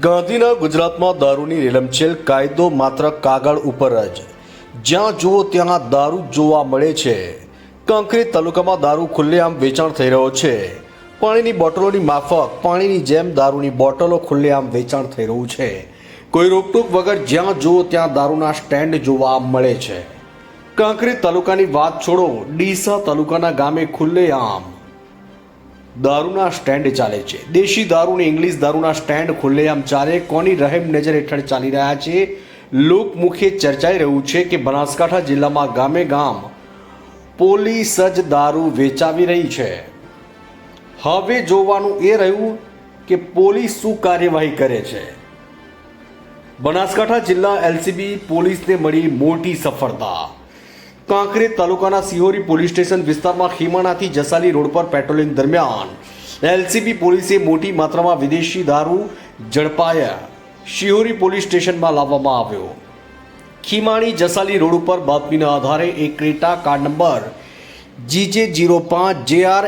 ગાંધીના ગુજરાતમાં દારૂની રેલમછેલ કાયદો માત્ર કાગળ ઉપર જ. જ્યાં જુઓ ત્યાં દારૂ જોવા મળે છે. કંકરી તાલુકામાં દારૂ ખુલ્લેઆમ વેચાણ થઈ રહ્યો છે. પાણીની બોટલોની માફક, પાણીની જેમ દારૂની બોટલો ખુલ્લેઆમ વેચાણ થઈ રહ્યું છે. કોઈ રોકટોક વગર જ્યાં જુઓ ત્યાં દારૂના સ્ટેન્ડ જોવા મળે છે. કાંકરી તાલુકાની વાત છોડો, ડીસા તાલુકાના ગામે ખુલ્લેઆમ દારૂના સ્ટેન્ડ ચાલે છે. દેશી દારૂ ને ઇંગ્લિશ દારૂના સ્ટેન્ડ ખુલ્લેઆમ ચાલે. કોની રહેમ નજર હેઠળ ચાલી રહ્યા છે? લોકમુખે ચર્ચાઈ રહ્યું છે કે બનાસકાંઠા જિલ્લામાં ગામે ગામ પોલીસ જ દારૂ વેચાવી રહી છે. હવે જોવાનું એ રહ્યું કે પોલીસ શું કાર્યવાહી કરે છે. બનાસકાંઠા જિલ્લા એલસીબી પોલીસને મળી મોટી સફળતા કાંકરેજ તાલુકાના સિહોરી પોલીસ સ્ટેશન વિસ્તારમાં ખીમાણાથી જસાલી રોડ પર પેટ્રોલિંગ દરમિયાન એલસીબી પોલીસે મોટી માત્રામાં વિદેશી દારૂ ઝડપાયા. શિહોરી પોલીસ સ્ટેશનમાં લાવવામાં આવ્યો. ખીમાણી જસાલી રોડ ઉપર બાતમીના આધારે એક Creta car number GJ zero પાંચ જે આર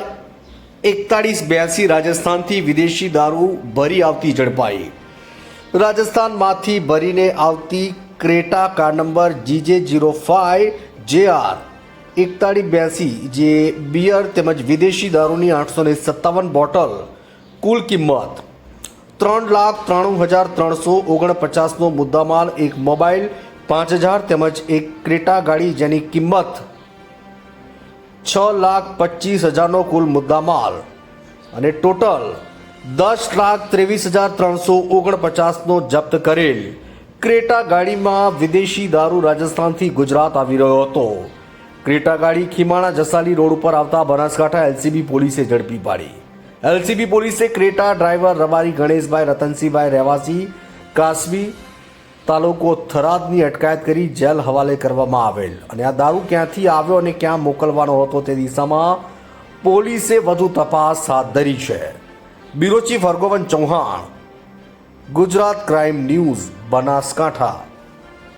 એકતાળીસ બ્યાસી રાજસ્થાનથી વિદેશી દારૂ ભરી આવતી ઝડપાઈ. રાજસ્થાનમાંથી ભરીને આવતી Creta car number GJ zero five J R એકતાળીસ બ્યાસી જે બિયર તેમજ વિદેશી દારૂની આઠસો ને સત્તાવન બોટલ કુલ કિંમત ત્રણ લાખ ત્રાણું હજાર ત્રણસો ઓગણપચાસનો મુદ્દામાલ, એક મોબાઈલ, પાંચ હજાર તેમજ એક ક્રેટા ગાડી જેની કિંમત છ લાખ પચીસ હજારનો કુલ મુદ્દામાલ અને ટોટલ દસ લાખ ત્રેવીસ હજાર ત્રણસો ઓગણપચાસનો જપ્ત કરેલ. ક્રેટા ગાડીમાં વિદેશી દારૂ રાજસ્થાનથી ગુજરાત આવી રહ્યો હતો. ક્રેટા ગાડી ખીમાણા જસાલી રોડ ઉપર આવતા બનાસકાંઠા એલસીબી પોલીસે ઝડપી પાડી. એલસીબી પોલીસે ક્રેટા ડ્રાઈવર રબારી ગણેશભાઈ રતનસિંહભાઈ રહેવાસી, કાસવી તાલુકો થરાદની અટકાયત કરી જેલ હવાલે કરવામાં આવેલ અને આ દારૂ ક્યાંથી આવ્યો અને ક્યાં મોકલવાનો હતો તે દિશામાં પોલીસે વધુ તપાસ હાથ ધરી છે. Bureau chief Hargovan Chauhan Gujarat crime news Banaskantha.